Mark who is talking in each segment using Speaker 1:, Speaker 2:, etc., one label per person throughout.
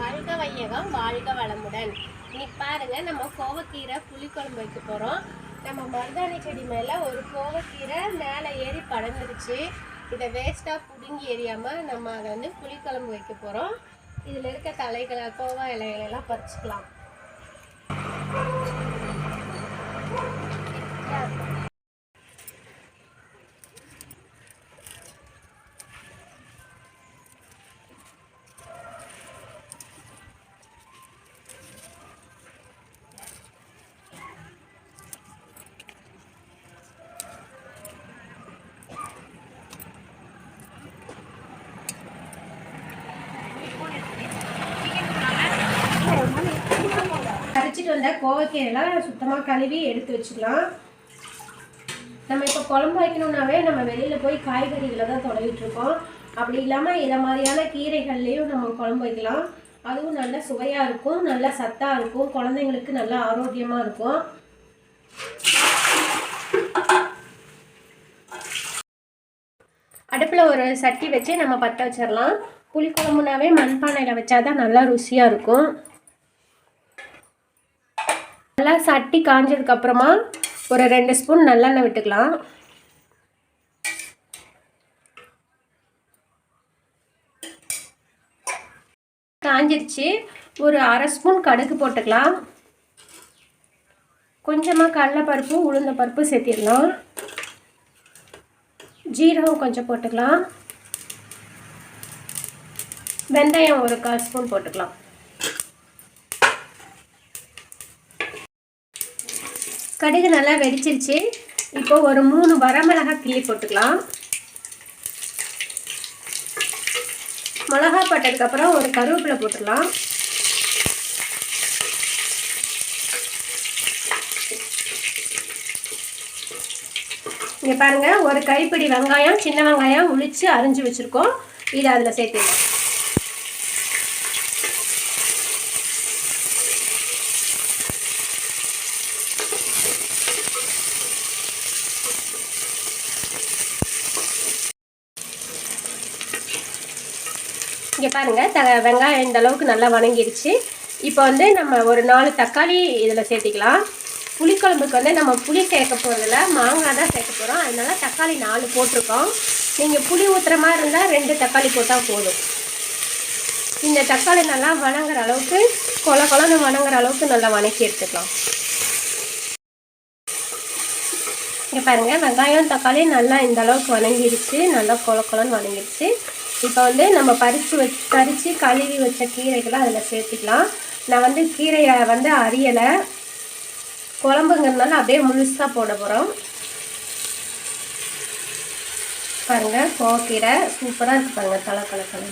Speaker 1: வாழ்க வையகம் வாழ்க வளமுடன். இன்னைக்கு பாருங்க நம்ம கோவக்கீரை புளிக்குழம்பு வைக்க போகிறோம் நம்ம மருதாணி செடி மேலே ஒரு கோவக்கீரை மேலே ஏறி படர்ந்துருச்சு. இதை வேஸ்ட்டாக பிடுங்கி எறியாமல் நம்ம அதை வந்து புளிக்குழம்பு வைக்க போகிறோம் இதில் இருக்க தலைகளை கோவா இலைகளெல்லாம் பறிச்சுக்கலாம். Yeah. வந்த கோவக்கீரைலாம் சுத்தமாக கழுவி எடுத்து வச்சுக்கலாம். நம்ம இப்போ குழம்பு வைக்கணுன்னாவே நம்ம வெளியில் போய் காய்கறிகளை தான் தொடங்கிட்டுருக்கோம் அப்படி இல்லாமல் இதை மாதிரியான கீரைகள்லேயும் நம்ம குழம்பு வைக்கலாம். அதுவும் நல்ல சுவையாக இருக்கும் நல்ல சத்தாக இருக்கும் குழந்தைங்களுக்கு நல்ல ஆரோக்கியமாக இருக்கும். அடுப்பில் ஒரு சட்டி வச்சு நம்ம பற்ற வச்சிடலாம். புளிக்குழம்புனாவே மண்பானையில் வச்சா தான் நல்லா ருசியாக இருக்கும். சட்டி காஞ்சதுக்கப்புறமா ஒரு ரெண்டு ஸ்பூன் நல்லெண்ணெய் விட்டுக்கலாம். காஞ்சிருச்சு. ஒரு அரை ஸ்பூன் கடுகு போட்டுக்கலாம். கொஞ்சமாக கடலைப்பருப்பு உளுந்த பருப்பு சேர்த்திடலாம். ஜீரகம் கொஞ்சம் போட்டுக்கலாம். வெந்தயம் ஒரு கால் ஸ்பூன் போட்டுக்கலாம். கடுகு நல்லா வெடிச்சிருச்சு. இப்போ ஒரு மூணு வரமிளகாய் கிள்ளி போட்டுக்கலாம். மிளகா பட்டதுக்கப்புறம் ஒரு கருவேப்பிலை போட்டுக்கலாம். இங்கே பாருங்கள் ஒரு கைப்பிடி வெங்காயம் சின்ன வெங்காயம் உளிச்சு அரிஞ்சு வச்சுருக்கோம். இதை அதில் சேர்த்துக்கலாம் இங்கே பாருங்கள் த வெங்காயம் இந்த அளவுக்கு நல்லா வணங்கிடுச்சு. இப்போ வந்து நம்ம ஒரு நாலு தக்காளி இதில் சேர்த்திக்கலாம். புளிக்குழம்புக்கு வந்து நம்ம புளி சேர்க்க போகிறதில்ல மாங்காய் தான் சேர்க்க போகிறோம் அதனால தக்காளி நாலு போட்டிருக்கோம். நீங்கள் புளி ஊற்றுற மாதிரி இருந்தால் ரெண்டு தக்காளி போட்டால் போதும். இந்த தக்காளி நல்லா வணங்குற அளவுக்கு கொல கொலன்னு வணங்குற அளவுக்கு நல்லா வணக்கி எடுத்துக்கலாம். இங்கே பாருங்கள் வெங்காயம் தக்காளி நல்லா இந்த அளவுக்கு வணங்கிடுச்சு. நல்லா கொல கொலன்னு வணங்கிடுச்சு. இப்போ வந்து நம்ம பறித்து வச் பறித்து கழுவி வச்ச கீரைகளை அதில் சேர்த்துக்கலாம். நான் வந்து கீரையை வந்து அரியலை குழம்புங்கிறதுனால அப்படியே முழுசாக போட போகிறோம் பாருங்கள் கோக்கீரை சூப்பராக இருக்குது பாருங்கள் தலை தலை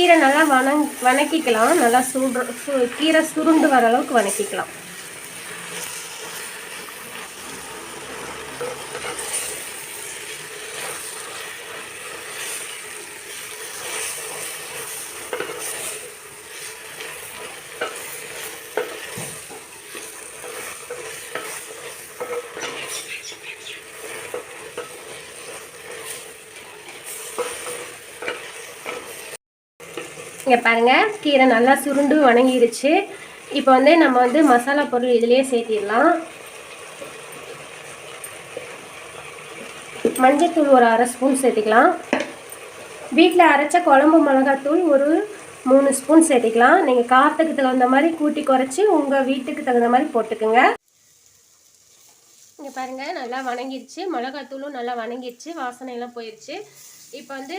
Speaker 1: கீரை நல்லா வணங் வணக்கிக்கலாம். நல்லா சுடு சு கீரை சுருண்டு வர அளவுக்கு வணக்கிக்கலாம். இங்கே பாருங்கள் கீரை நல்லா சுருண்டு வணங்கிடுச்சு இப்போ வந்து நம்ம வந்து மசாலா பொருள் இதிலே சேர்த்திடலாம். மஞ்சத்தூள் ஒரு அரை ஸ்பூன் சேர்த்திக்கலாம். வீட்டில் அரைச்ச குழம்பு மிளகாத்தூள் ஒரு மூணு ஸ்பூன் சேர்த்திக்கலாம். நீங்கள் காற்றுக்கு தகுந்த மாதிரி கூட்டி குறைச்சி உங்கள் வீட்டுக்கு தகுந்த மாதிரி போட்டுக்குங்க. இங்கே பாருங்கள் நல்லா வணங்கிடுச்சு மிளகாத்தூளும் நல்லா வணங்கிடுச்சு வாசனையெல்லாம் போயிடுச்சு இப்போ வந்து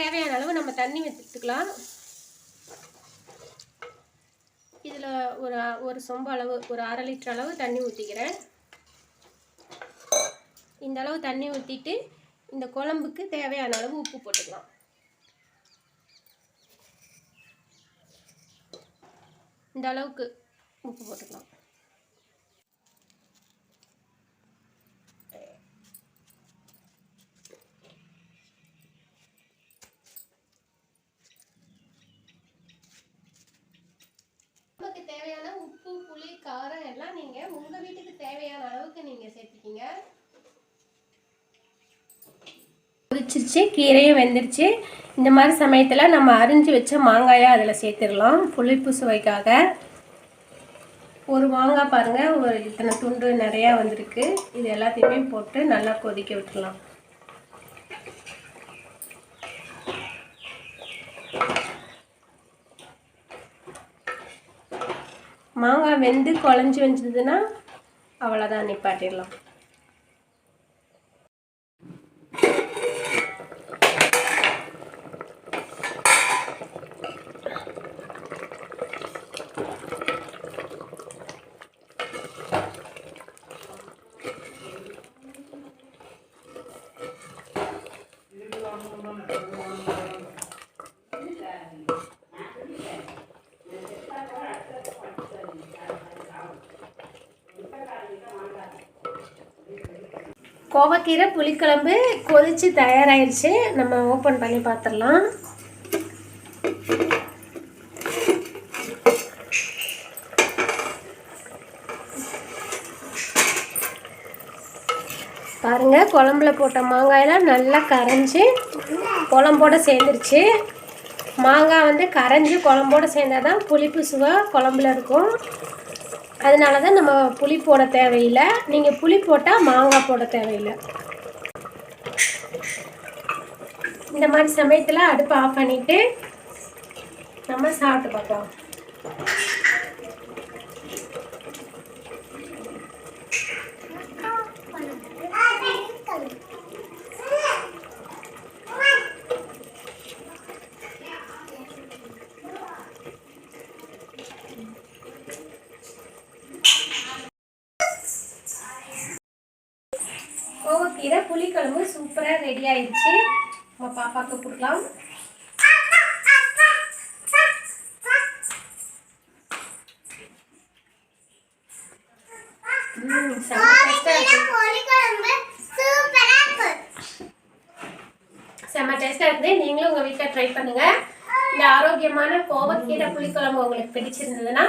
Speaker 1: தேவையான அளவு நம்ம தண்ணி வச்சுக்கலாம் இதில் ஒரு ஒரு சொம்பு அளவு ஒரு அரை லிட்டர் அளவு தண்ணி ஊற்றிக்கிறேன் இந்த அளவு தண்ணி ஊற்றிட்டு இந்த குழம்புக்கு தேவையான அளவு உப்பு போட்டுக்கலாம். இந்த அளவுக்கு உப்பு போட்டுக்கலாம். தேவையான அளவுக்கு சேர்த்துக்க கொதிச்சிருச்சு கீரையும் வெந்துருச்சு. இந்த மாதிரி சமயத்தில் நம்ம அரிஞ்சு வச்ச மாங்காயை அதில் சேர்த்துடலாம். புளிப்பு சுவைக்காக. ஒரு மாங்காய் பாருங்கள் ஒரு இத்தனை துண்டு நிறையா வந்திருக்கு. இது எல்லாத்தையுமே போட்டு நல்லா கொதிக்க விட்டுடலாம். மாங்காய் வெந்து குழஞ்சி வந்ததுன்னா அவ்வளோதான் நிப்பாட்டிடலாம் கோவக்கீரை புளிக்குழம்பு கொதித்து தயாராகிடுச்சு நம்ம ஓப்பன் பண்ணி பார்த்துடலாம் பாருங்கள் குழம்புல போட்ட மாங்காயெல்லாம் நல்லா கரைஞ்சி குழம்போடு சேர்ந்துருச்சு. மாங்காய் வந்து கரைஞ்சி குழம்போட சேர்ந்தால் தான் புளிப்பு சுவை குழம்புல இருக்கும். அதனால தான் நம்ம புளி போட தேவையில்லை. நீங்கள் புளி போட்டால் மாங்காய் போட தேவையில்லை. இந்த மாதிரி சமயத்தில் அடுப்பை ஆஃப் பண்ணிவிட்டு நம்ம சாப்பிட்டு பார்ப்போம் கோவக்கீரை புளிக்குழம்பு சூப்பராக ரெடி ஆயிடுச்சு. நம்ம பாப்பாவுக்கு கொடுக்கலாம். செம்ம டேஸ்ட்டாக இருக்குது நீங்களும் உங்கள் வீட்டில் ட்ரை பண்ணுங்கள் இந்த ஆரோக்கியமான கோவக்கீரை புளிக்குழம்பு உங்களுக்கு பிடிச்சிருந்ததுன்னா